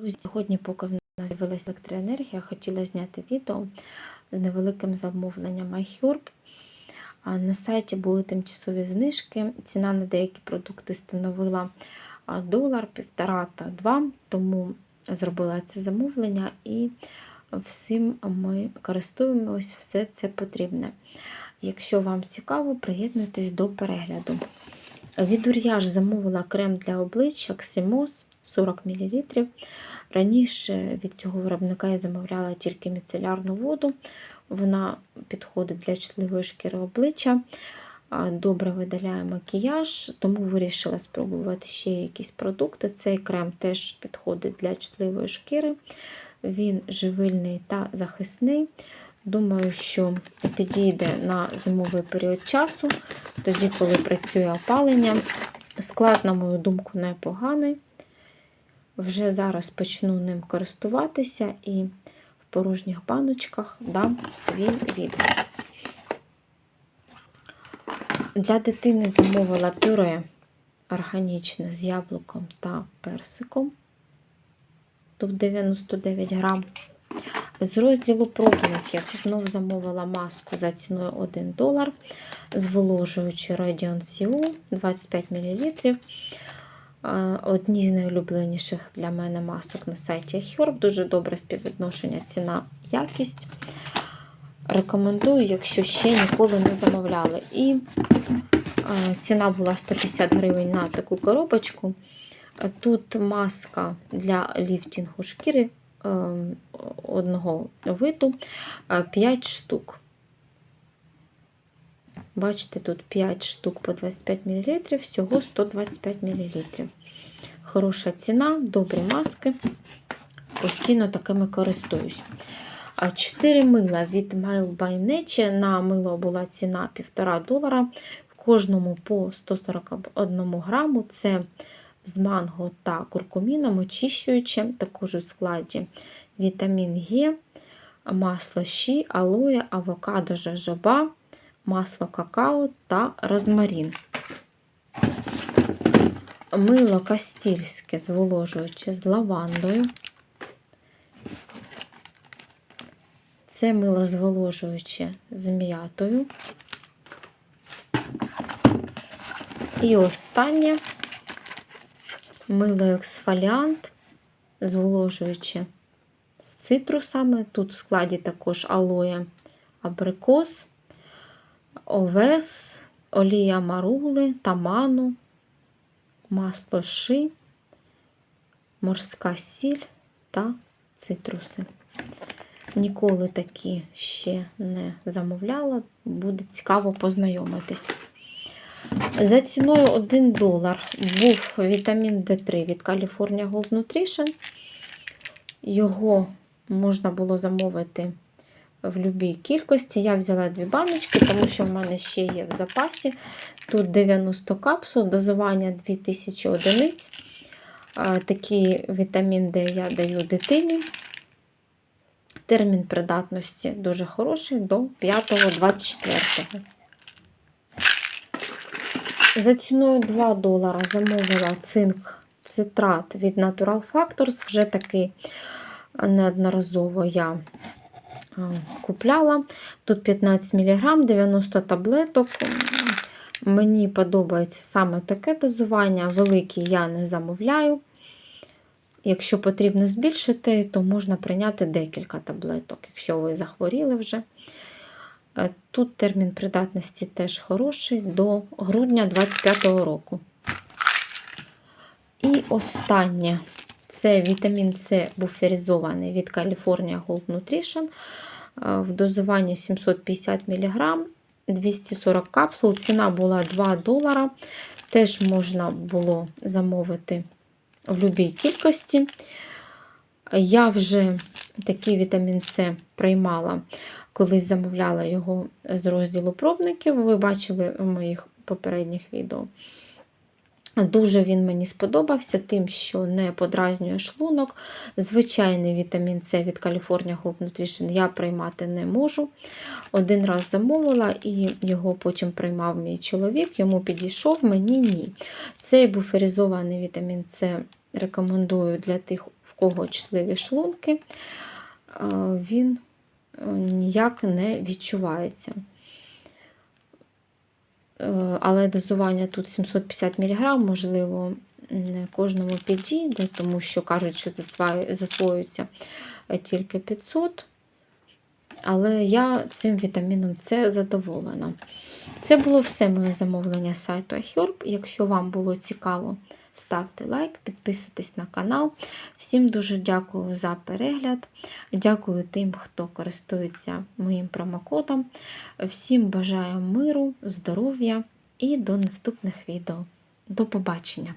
Друзі, сьогодні, поки в нас з'явилася електроенергія, хотіла зняти відео з невеликим замовленням iHerb. На сайті були тимчасові знижки. Ціна на деякі продукти становила долар, півтора та два, тому зробила це замовлення і всім ми користуємось, все це потрібне. Якщо вам цікаво, приєднуйтесь до перегляду. Від Ур'яж замовила крем для обличчя Ximos 40 мл. Раніше від цього виробника я замовляла тільки міцелярну воду. Вона підходить для чутливої шкіри обличчя, добре видаляє макіяж, тому вирішила спробувати ще якісь продукти. Цей крем теж підходить для чутливої шкіри. Він живильний та захисний. Думаю, що підійде на зимовий період часу, тоді, коли працює опалення. Склад, на мою думку, непоганий. Вже зараз почну ним користуватися і в порожніх баночках дам свій відгук. Для дитини замовила пюре органічне з яблуком та персиком. Тут 99 грам. З розділу пробників знов замовила маску за ціною 1 долар. Зволожуючи Radiant CU 25 мл. Одні з найулюбленіших для мене масок на сайті Herb. Дуже добре співвідношення ціна-якість. Рекомендую, якщо ще ніколи не замовляли. І ціна була 150 гривень на таку коробочку. Тут маска для ліфтінгу шкіри одного виду 5 штук. Бачите, тут 5 штук по 25 мл, всього 125 мл. Хороша ціна, добрі маски. Постійно такими користуюсь. 4 мила від Mile by Nature. На мило була ціна 1,5 долара. В кожному по 141 граму. Це з манго та куркуміном, очищуюче, також у складі вітамін Е, масло щі, алоє, авокадо, жажоба, масло какао та розмарин. Мило кастільське зволожуюче з лавандою. Це мило зволожуюче з м'ятою. І останнє мило ексфоліант, зволожуюче з цитрусами. Тут в складі також алоє абрикос, овес, олія марули, таману, масло ши, морська сіль та цитруси. Ніколи такі ще не замовляла, буде цікаво познайомитись. За ціною 1 долар був вітамін D3 від California Gold Nutrition. Його можна було замовити в будь-якій кількості. Я взяла дві баночки, тому що в мене ще є в запасі. Тут 90 капсул, дозування 2000 одиниць. Такий вітамін D я даю дитині. Термін придатності дуже хороший до 5-24. За ціною 2 долара замовила цинк цитрат від Natural Factors. Вже такий неодноразово я купляла. Тут 15 мг, 90 таблеток. Мені подобається саме таке дозування. Великі я не замовляю. Якщо потрібно збільшити, то можна прийняти декілька таблеток, якщо ви захворіли вже. Е, тут термін придатності теж хороший до грудня 2025 року. І останнє це вітамін С буферизований від California Gold Nutrition в дозуванні 750 мг, 240 капсул. Ціна була 2 долара. Теж можна було замовити в будь-якій кількості. Я вже такий вітамін С приймала, колись замовляла його з розділу пробників. Ви бачили в моїх попередніх відео. Дуже він мені сподобався, тим, що не подразнює шлунок. Звичайний вітамін С від California Gold Nutrition я приймати не можу. Один раз замовила і його потім приймав мій чоловік, йому підійшов, мені ні. Цей буферизований вітамін С рекомендую для тих, в кого чутливі шлунки, він е, ніяк не відчувається. Е, Але дозування тут 750 мг, можливо, кожному підійде, тому що кажуть, що засвоюється е, тільки 500. Але я цим вітаміном С задоволена. Це було все моє замовлення сайту iHerb. Якщо вам було цікаво, ставте лайк, підписуйтесь на канал. Всім дуже дякую за перегляд. Дякую тим, хто користується моїм промокодом. Всім бажаю миру, здоров'я і до наступних відео. До побачення!